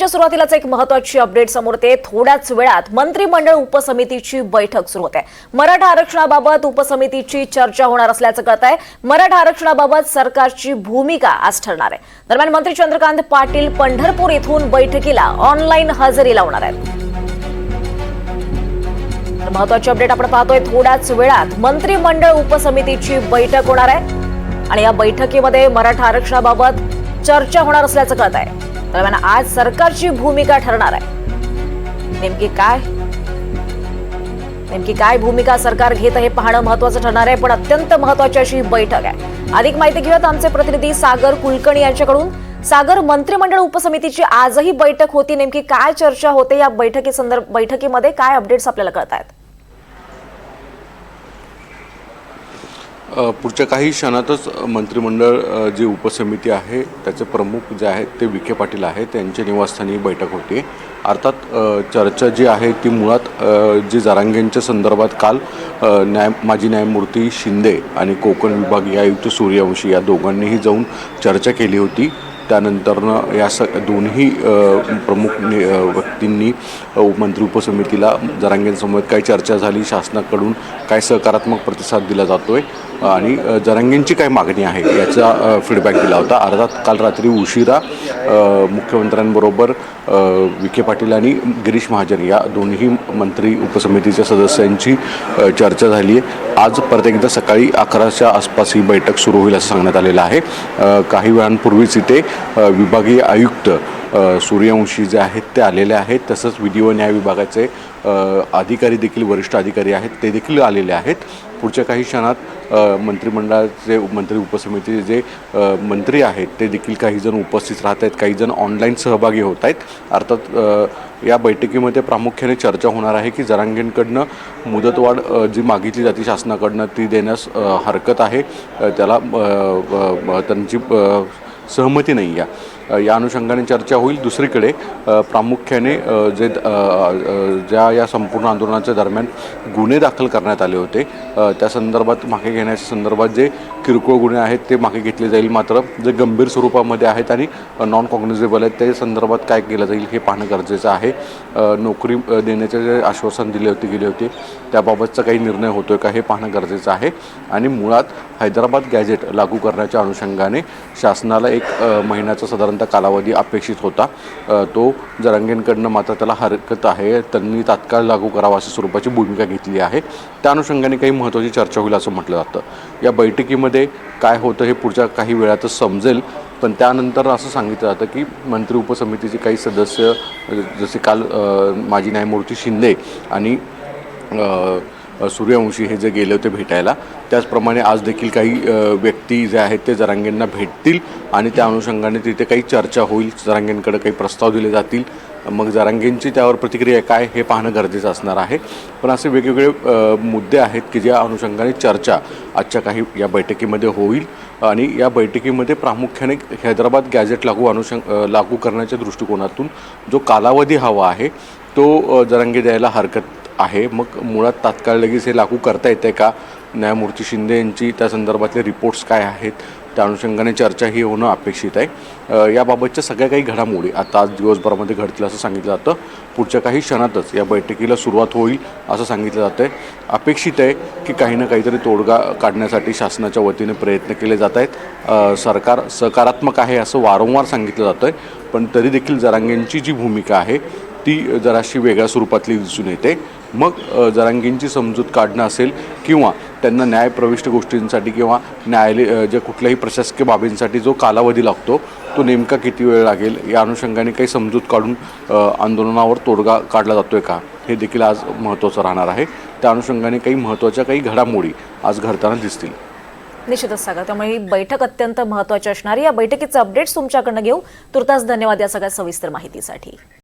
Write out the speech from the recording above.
बुलेटिनच्या सुरुवातीलाच एक महत्वाची अपडेट समोर येते. थोड्याच वेळात मंत्रिमंडळ उपसमितीची बैठक सुरू होते. मराठा आरक्षणाबाबत उपसमितीची चर्चा होणार असल्याचं कळत आहे मराठा आरक्षणाबाबत सरकारची भूमिका आज ठरणार आहे. दरम्यान मंत्री चंद्रकांत पाटील पंढरपूर इथून बैठकीला ऑनलाईन हजेरी लावणार आहेत. महत्वाची अपडेट आपण पाहतोय. थोड्याच वेळात मंत्रिमंडळ उपसमितीची बैठक होणार आहे. आणि या बैठकीमध्ये मराठा आरक्षणाबाबत चर्चा होणार असल्याचं कळत आहे दरम्यान आज सरकारची भूमिका ठरणार आहे. नेमकी काय? नेमकी काय भूमिका सरकार घेत हे पाहणं महत्वाचं ठरणार आहे पण अत्यंत महत्वाची अशी ही बैठक आहे. अधिक माहिती घेऊयात आमचे प्रतिनिधी सागर कुलकर्णी यांच्याकडून. सागर मंत्रिमंडळ उपसमितीची आजही बैठक होती. नेमकी काय चर्चा होते या बैठकी संदर्भ बैठकीमध्ये? काय अपडेट्स आपल्याला कळत आहेत पुढच्या काही क्षणातच मंत्रिमंडळ जी उपसमिती आहे त्याचे प्रमुख जे आहेत ते विखे पाटील आहेत. त्यांच्या निवासस्थानी ही बैठक होती. अर्थात चर्चा जी आहे ती मुळात जी जरांगेंच्या संदर्भात काल न्याय माजी न्यायमूर्ती शिंदे आणि कोकण विभागीय आयुक्त सूर्यवंशी या दोघांनीही जाऊन चर्चा केली होती. त्यानंतरनं या स दोन्ही प्रमुख व्यक्तींनी मंत्री उपसमितीला जरांगेंसमोर काय चर्चा झाली. शासनाकडून काय सकारात्मक प्रतिसाद दिला जातो आहे आणि जरांगेंची काय मागणी आहे याचा फीडबॅक दिला होता. अर्थात काल रात्री उशिरा मुख्यमंत्र्यांबरोबर विखे पाटील आणि गिरीश महाजन या दोन्ही मंत्री उपसमितीच्या सदस्यांची चर्चा झाली आहे. आज परत एकदा सकाळी अकराच्या आसपास ही बैठक सुरू होईल असं सांगण्यात आलेलं आहे. काही वेळांपूर्वीच इथे विभागीय आयुक्त सूर्यवंशी जे आहेत ते आलेले आहेत. तसंच विधी व न्याय विभागाचे अधिकारी देखील वरिष्ठ अधिकारी आहेत ते देखील आलेले आहेत. पुढच्या काही क्षणात मंत्रिमंडळाचे मंत्री उपसमितीचे जे मंत्री आहेत ते देखील काही जण उपस्थित राहत आहेत. काही जण ऑनलाईन सहभागी होत आहेत. अर्थात या बैठकीमध्ये प्रामुख्याने चर्चा होणार आहे की जरांगेंकडनं मुदतवाढ जी मागितली जाते शासनाकडनं ती देण्यास हरकत आहे. त्याला त्यांची सहमती नाही आहे या अनुषंगाने चर्चा होईल. दुसरीकडे प्रामुख्याने जे ज्या या संपूर्ण आंदोलनाच्या दरम्यान गुन्हे दाखल करण्यात आले होते त्या संदर्भात मागे घेण्याच्या संदर्भात जे किरकोळ गुन्हे आहेत ते मागे घेतले जाईल. मात्र जे गंभीर स्वरूपामध्ये आहेत आणि नॉन कॉग्निझेबल आहेत त्या संदर्भात काय केलं जाईल हे पाहणं गरजेचं आहे. नोकरी देण्याचे जे आश्वासन दिले होते गेले होते त्याबाबतचा काही निर्णय होतोय का हे पाहणं गरजेचं आहे. आणि मुळात हैदराबाद गॅजेट लागू करण्याच्या अनुषंगाने शासनाला एक अ, महिन्यांचा कालावधी अपेक्षित होता. तो जरांगेंकडनं मात्र त्याला हरकत आहे. त्यांनी तात्काळ लागू करावा अशा स्वरूपाची भूमिका घेतली आहे. त्या अनुषंगाने काही महत्त्वाची चर्चा होईल असं म्हटलं जातं. या बैठकीमध्ये काय होतं हे पुढच्या काही वेळातच समजेल. पण त्यानंतर असं सांगितलं जातं की मंत्री उपसमितीचे काही सदस्य जसे काल माजी न्यायमूर्ती शिंदे आणि सूर्यवंशी हे जे गेले होते भेटायला त्याचप्रमाणे आज देखील काही व्यक्ती जे आहेत ते जरांगेंना भेटतील आणि त्या अनुषंगाने तिथे काही चर्चा होईल जरांगेंकडे काही प्रस्ताव दिले जातील. मग जरांगेंची त्यावर प्रतिक्रिया काय हे पाहणं गरजेचं असणार आहे. पण असे वेगवेगळे मुद्दे आहेत की ज्या अनुषंगाने चर्चा आजच्या काही या बैठकीमध्ये होईल आणि या बैठकीमध्ये प्रामुख्याने हैदराबाद गॅजेट लागू अनुषंग लागू करण्याच्या दृष्टिकोनातून जो कालावधी हवा आहे तो जरांगे द्यायला हरकत आहे. मग मुळात तात्काळ लगेच हे लागू करता येते का? न्यायमूर्ती शिंदे यांची त्या संदर्भातले रिपोर्ट्स काय आहेत? त्या अनुषंगाने चर्चा ही होणं अपेक्षित आहे. याबाबतच्या सगळ्या काही घडामोडी आता आज दिवसभरामध्ये घडतील असं सांगितलं जातं. पुढच्या काही क्षणातच या बैठकीला सुरुवात होईल असं सांगितलं जातं आहे अपेक्षित आहे की काही ना काहीतरी तोडगा काढण्यासाठी शासनाच्या वतीने प्रयत्न केले जात आहेत. सरकार सकारात्मक आहे असं वारंवार सांगितलं जातं आहे पण तरी देखील जरांगेंची जी भूमिका आहे ती जराशी वेगळ्या स्वरूपातली दिसून येते. मग जरांगींची समजूत काढणं असेल किंवा त्यांना न्यायप्रविष्ट गोष्टींसाठी किंवा न्यायालय जे ज्या कुठल्याही प्रशासकीय बाबींसाठी जो कालावधी लागतो तो नेमका किती वेळ लागेल या अनुषंगाने काही समजूत काढून आंदोलनावर तोडगा काढला जातो आहे का हे देखील आज महत्त्वाचं राहणार आहे. त्या अनुषंगाने काही महत्त्वाच्या काही घडामोडी आज घडताना दिसतील. निश्चितच सांगा त्यामुळे ही बैठक अत्यंत महत्त्वाची असणार. या बैठकीचे अपडेट्स तुमच्याकडनं घेऊ. तुर्तास धन्यवाद या सगळ्या सविस्तर माहितीसाठी.